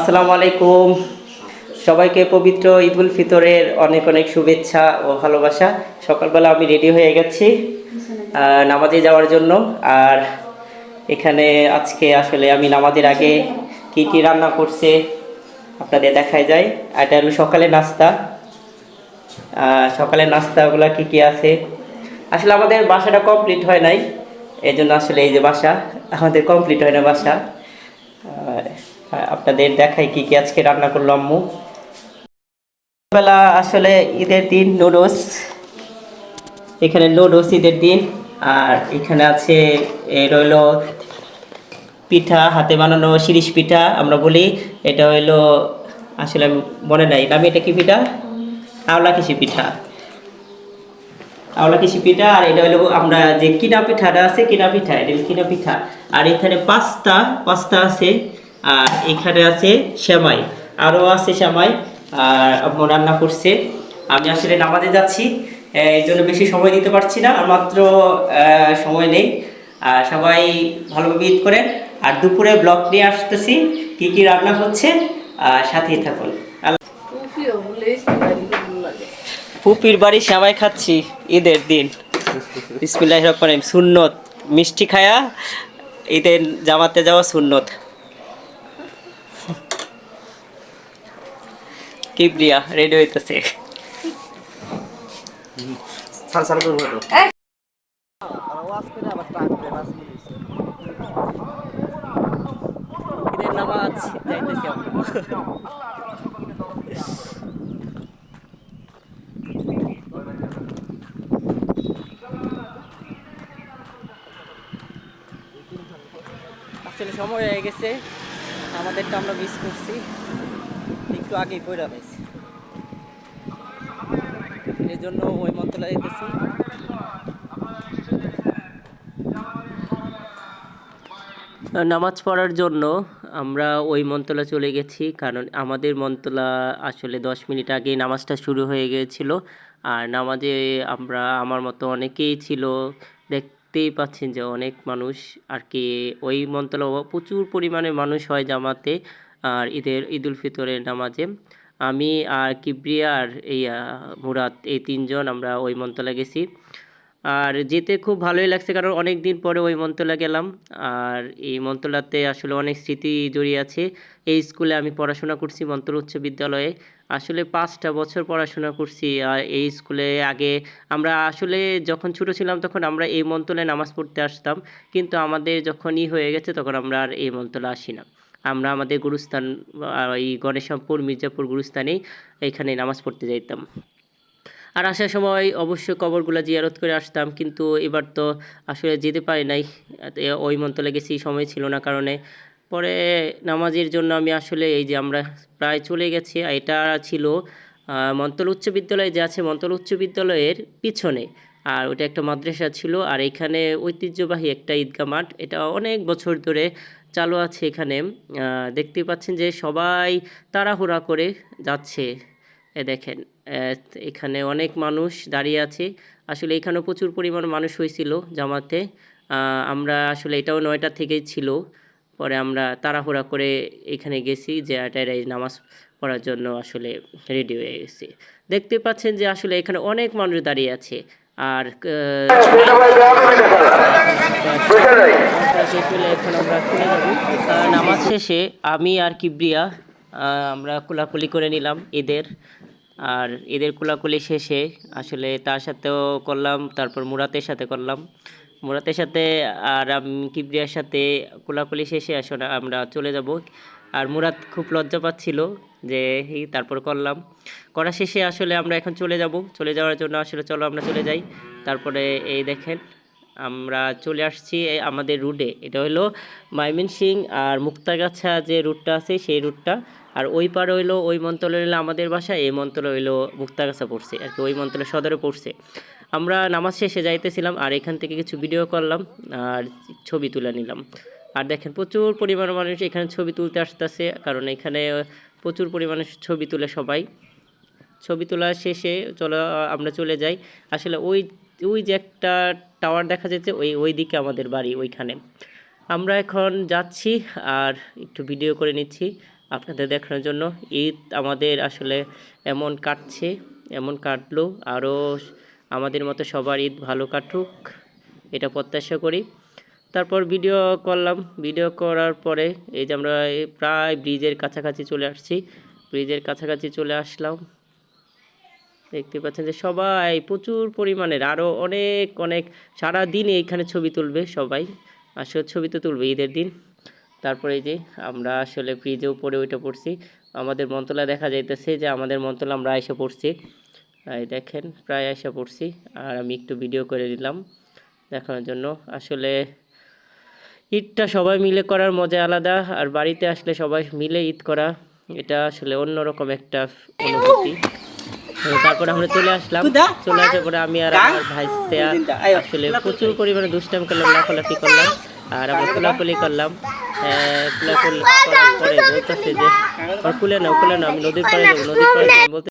আসসালামু আলাইকুম। সবাইকে পবিত্র ঈদ উল ফিতরের অনেক অনেক শুভেচ্ছা ও ভালোবাসা। সকালবেলা আমি রেডি হয়ে গেছি নামাজে যাওয়ার জন্য। আর এখানে আজকে আসলে আমি নামাজের আগে কি কি রান্না করছে আপনাদের দেখাই যায় এটা হলো সকালে নাস্তা। আহ, সকালের নাস্তাগুলো কি কি আছে? আসলে আমাদের বাসাটা কমপ্লিট হয় নাই এই জন্য আসলে এই যে বাসা আমাদের কমপ্লিট হয় না বাসা। আপনাদের দেখাই কি কি আজকে রান্না করল আম্মু। বেলা আসলে ঈদের দিন নুডলস, এখানে নুডলস ঈদের দিন, আর এখানে আছে রইল পিঠা, হাতে বানানো শিরিষ পিঠা, আমরা বলি, এটা হইল, আসলে মনে নাই, নামি এটা কি পিঠা? আওলা কিসি পিঠা। আওলা কিসি পিঠা, আর এটা হলো আমরা যে কিনা পিঠাটা আছে, কিনা পিঠা এটা কিনা পিঠা। আর এখানে পাস্তা পাস্তা আছে আর এখানে আছে সেমাই আরও আছে সেমাই আর আম্মু রান্না করছে। আমি আসলে নামাজে যাচ্ছি এই জন্য বেশি সময় দিতে পারছি না আর মাত্র সময় নেই। আর সবাই ভালোভাবে ঈদ করেন। আর দুপুরে ব্লগ নিয়ে আসতেছি কি কি রান্না হচ্ছে আর সাথেই থাকুন। পুপির বাড়ি সেমাই খাচ্ছি ঈদের দিন। বিসমিল্লাহ রহমান সুন্নত। মিষ্টি খায়া ঈদের জামাতে যাওয়া সুন্নত। কিবরিয়া রেডি হইতেছে। সাল সাল করব তো ঈদের নামাজ যাইতেছি আসলে সময় হয়ে গেছে আমাদেরটা আমরা মিস করছি। একটু আগেই পড়ে গেছি এই জন্য ওই মন্ত্রলা যেতেছি নামাজ পড়ার জন্য আমরা ওই মন্তলা চলে গেছি, কারণ আমাদের মন্তলা আসলে দশ মিনিট আগে নামাজটা শুরু হয়ে গিয়েছিল। আর নামাজে আমরা, আমার মতো অনেকেই ছিল, দেখতেই পাচ্ছেন যে অনেক মানুষ আর কি, ওই মন্তলা প্রচুর পরিমাণে মানুষ হয় জামাতে। আর ঈদের, ঈদুল ফিতরের নামাজে। আমি আর কিবরিয়া আর এই মুরাদ, এই তিনজন আমরা ওই মন্তলা গেছি। আর যেতে খুব ভালোই লাগছে কারণ অনেক দিন পরে ওই মন্তলা গেলাম। আর এই মন্তলাতে আসলে অনেক স্মৃতি জড়িয়ে আছে। এই স্কুলে আমি পড়াশোনা করছি মন্তলা উচ্চ বিদ্যালয়ে। আসলে পাঁচটা বছর পড়াশোনা করছি। আর এই স্কুলে আগে আমরা আসলে যখন ছোটো ছিলাম তখন আমরা এই মন্তলায় নামাজ পড়তে আসতাম। কিন্তু আমাদের যখন ই হয়ে গেছে তখন আমরা আর এই মন্তলা আসি না। আমরা আমাদের গুরুস্থান এই গণেশামপুর মির্জাপুর গুরুস্থানেই এখানে নামাজ পড়তে যাইতাম। আর আসার সময় অবশ্যই কবরগুলো জিয়ারত করে আসতাম, কিন্তু এবার তো আসলে যেতে পারি নাই। ওই মন্তলে গেছি, সময় ছিল না কারণে। পরে নামাজের জন্য আমি আসলে এই যে আমরা প্রায় চলে গেছি এটা ছিল মন্তল উচ্চ বিদ্যালয় যে আছে মন্তল উচ্চ বিদ্যালয়ের পিছনে। আর ওটা একটা মাদ্রাসা ছিল, আর এখানে ঐতিহ্যবাহী একটা ঈদগা মাঠ। এটা অনেক বছর ধরে চালু আছে এখানে। দেখতে পাচ্ছেন যে সবাই তাড়াহুড়া করে যাচ্ছে। এ দেখেন এখানে অনেক মানুষ দাঁড়িয়ে আছে। আসলে এখানেও প্রচুর পরিমাণ মানুষ হয়েছিল জামাতে। আমরা আসলে এটাও নয়টা থেকেই ছিল। পরে আমরা তাড়াহুড়া করে এখানে গেছি যে আটায় নামাজ পড়ার জন্য আসলে রেডি হয়ে গেছি। দেখতে পাচ্ছেন যে আসলে এখানে অনেক মানুষ দাঁড়িয়ে আছে। আর এখন আমরা নামাজ শেষে আমি আর কিবরিয়া আমরা কোলাকুলি করে নিলাম ঈদের। আর ঈদের কোলাকুলি শেষে আসলে তার সাথেও করলাম, তারপর মুরাতের সাথে করলাম। মুরাতের সাথে আর কিবরিয়ার সাথে কোলাকুলি শেষে আসলে আমরা চলে যাব। আর মুরাদ খুব লজ্জা পাচ্ছিল যে তারপর করলাম। করা শেষে আসলে আমরা এখন চলে যাব। চলে যাওয়ার জন্য আসলে চলো আমরা চলে যাই। তারপরে এই দেখেন, আমরা চলে আসছি আমাদের রুটে। এটা হলো ময়মনসিং আর মুক্তাগাছা যে রুটটা আছে সেই রুটটা। আর ওই পার হইল, ওই মন্তলে হইল আমাদের বাসা, এই মন্তলে হইল মুক্তাগাছা পড়ছে। আর কি, ওই মন্তলে সদরে পড়ছে। আমরা নামাজ শেষে যাইতেছিলাম আর এখান থেকে কিছু ভিডিও করলাম আর ছবি তুলে নিলাম। আর দেখেন, প্রচুর পরিমাণে মানুষ এখানে ছবি তুলতে আসতেছে, কারণ এখানে প্রচুর পরিমাণে ছবি তুলে সবাই। ছবি তোলা শেষে চলো, আমরা চলে যাই। আসলে ওই ওই যে একটা টাওয়ার দেখা যাচ্ছে, ওই ওই দিকে আমাদের বাড়ি ওইখানে। আমরা এখন যাচ্ছি আর একটু ভিডিও করে নিচ্ছি আপনাদের দেখানোর জন্য। ঈদ আমাদের আসলে এমন কাটছে, এমন কাটলো আরও আমাদের মতো সবার ঈদ ভালো কাটুক, এটা প্রত্যাশা করি। তারপর ভিডিও করলাম। ভিডিও করার পরে এই যে আমরা প্রায় ব্রিজের কাছাকাছি চলে আসছি। ব্রিজের কাছাকাছি চলে আসলাম। দেখতে পাচ্ছেন যে সবাই প্রচুর পরিমাণের আরও অনেক অনেক সারা দিন এইখানে ছবি তুলবে সবাই। আসলে ছবি তো তুলবে ঈদের দিন। তারপরে যে আমরা আসলে ব্রিজে উপরে ওইটা পড়ছি। আমাদের মন্তলা দেখা যাইতেছে যে আমাদের মন্তলা আমরা এসে পড়ছি। দেখেন প্রায় এসে পড়ছি আর আমি একটু ভিডিও করে দিলাম দেখানোর জন্য। আসলে ঈদটা সবাই মিলে করার মজা আলাদা আর বাড়িতে আসলে সবাই মিলে ঈদ করা এটা আসলে অন্যরকম একটা অনুভূতি। তারপরে আমরা চলে আসলাম চলে আসার পরে আমি আর আমার ভাইস্তে আসলে প্রচুর পরিমাণে দুষ্টাম করলাম লাফালাফি করলাম আর আমরা কোলাকুলি করলাম। কোলাকুলি করার পরে বলতেছে যে কুলে নাও কুলে নাও আমি নদীর পাড়ে যাব নদীর পাড়ে বলতে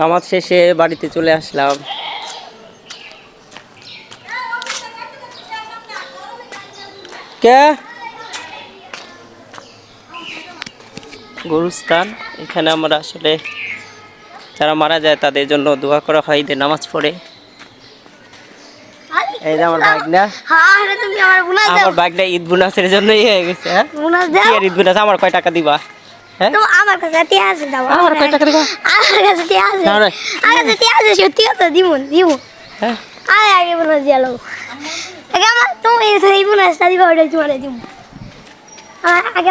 নামাজ শেষে বাড়িতে চলে আসলাম। কে? গরুস্থান। এখানে আমরা আসলে যারা মারা যায় তাদের জন্য দোয়া করা হয় ঈদের নামাজ পড়ে। এই যে আমার বাইক না এটা তুমি আমার বাইকটা ঈদ বোনাসের জন্য ইয়ে হয়ে গেছে হ্যাঁ? ঈদ বোনাস? আমার কয় টাকা দিবা? তো আমার কাছে টিয়া আছে দাও আমার কয় টাকা দিবা আমার কাছে টিয়া আছে। আমার কাছে টিয়া আছে সত্যি কথা দিমু হ্যাঁ? আরে আগে বোনাস দিয়া লোক আগে আমার তুমি এই বোনাসটা দিবা ওটা তোমার দিমু। আগে